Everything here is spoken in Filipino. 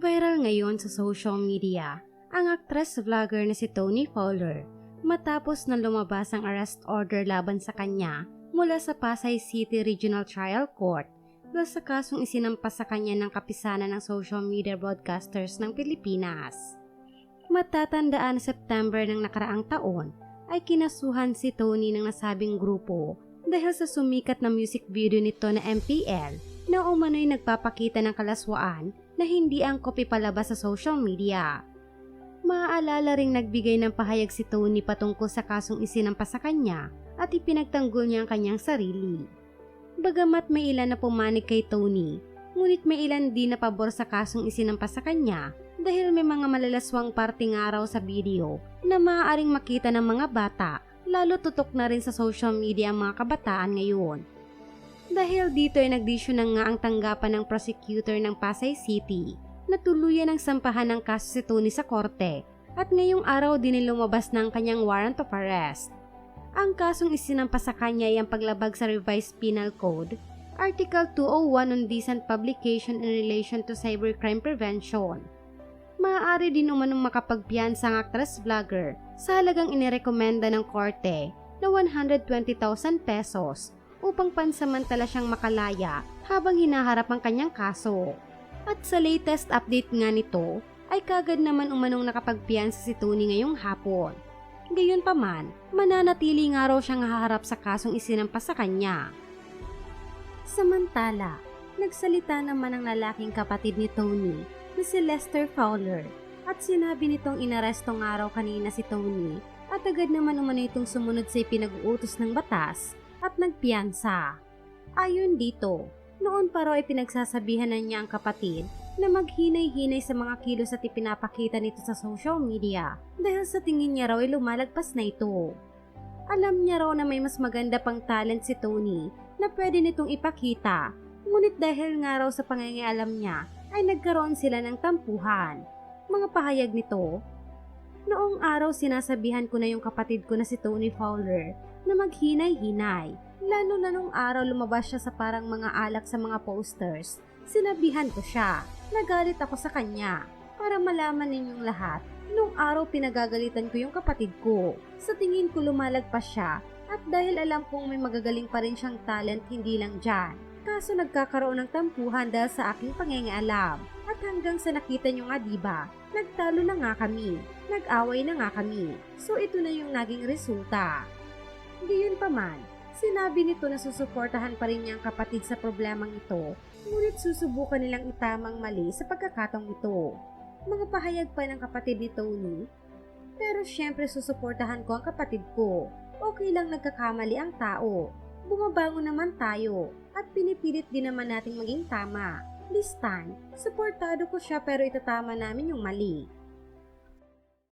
Viral ngayon sa social media ang actress vlogger na si Tony Fowler matapos na lumabas ang arrest order laban sa kanya mula sa Pasay City Regional Trial Court dahil sa kasong isinampas sa kanya ng kapisanan ng social media broadcasters ng Pilipinas. Matatandaan September ng nakaraang taon ay kinasuhan si Tony ng nasabing grupo dahil sa sumikat na music video nito na MPL na umano'y nagpapakita ng kalaswaan na hindi angkop ipalabas sa social media. Maaalala ring nagbigay ng pahayag si Tony patungkol sa kasong isinampas sa kanya at ipinagtanggol niya ang kanyang sarili. Bagamat may ilan na pumanig kay Tony, ngunit may ilan din na pabor sa kasong isinampas sa kanya dahil may mga malalaswang parting araw sa video na maaaring makita ng mga bata lalo tutok na rin sa social media ang mga kabataan ngayon. Dahil dito ay nagdisyo na nga ang tanggapan ng prosecutor ng Pasay City na tuluyan ang sampahan ng kaso si Tony sa korte at ngayong araw din ay lumabas ng kanyang warrant of arrest. Ang kasong isinampas sa kanya ay ang paglabag sa Revised Penal Code, Article 201 on Decent Publication in Relation to Cybercrime Prevention. Maaari din umanong makapagpiyansa ang actress vlogger sa halagang inirekomenda ng korte na 120,000 pesos upang pansamantala siyang makalaya habang hinaharap ang kanyang kaso. At sa latest update nga nito, ay kagad naman umanong nakapagpiyansa si Tony ngayong hapon. Gayunpaman, mananatili nga raw siyang haharap sa kasong isinampas sa kanya. Samantala, nagsalita naman ang lalaking kapatid ni Tony na si Lester Fowler at sinabi nitong inarestong araw kanina si Tony at agad naman umano itong sumunod sa ipinag-uutos ng batas at nagpiyansa. Ayon dito, noon pa raw ay pinagsasabihan na niya ang kapatid na maghinay-hinay sa mga kilos at ipinapakita nito sa social media dahil sa tingin niya raw ay lumalagpas na ito. Alam niya raw na may mas maganda pang talent si Tony na pwede nitong ipakita, ngunit dahil nga raw sa pangangialam niya ay nagkaroon sila ng tampuhan. Mga pahayag nito, Noong araw sinasabihan ko na yung kapatid ko na si Tony Fowler na maghinay-hinay. Lalo na nung araw lumabas siya sa parang mga alak sa mga posters. Sinabihan ko siya. Nagalit ako sa kanya. Para malaman ninyong lahat, nung araw pinagagalitan ko yung kapatid ko. Sa tingin ko lumalagpas siya at dahil alam kong may magagaling pa rin siyang talent hindi lang dyan. Kaso nagkakaroon ng tampuhan dahil sa aking pangengialam. At hanggang sa nakita nyo nga diba, nagtalo na nga kami. Nag-away na nga kami. So ito na yung naging resulta. Gayon pa man, sinabi nito na susuportahan pa rin niya ang kapatid sa problemang ito, ngunit susubukan nilang itamang mali sa pagkakatong ito. Mga pahayag pa ng kapatid ni Tony, pero syempre susuportahan ko ang kapatid ko. Okay lang nagkakamali ang tao. Bumabangon naman tayo at pinipilit din naman nating maging tama. This time, suportado ko siya pero itatama namin yung mali.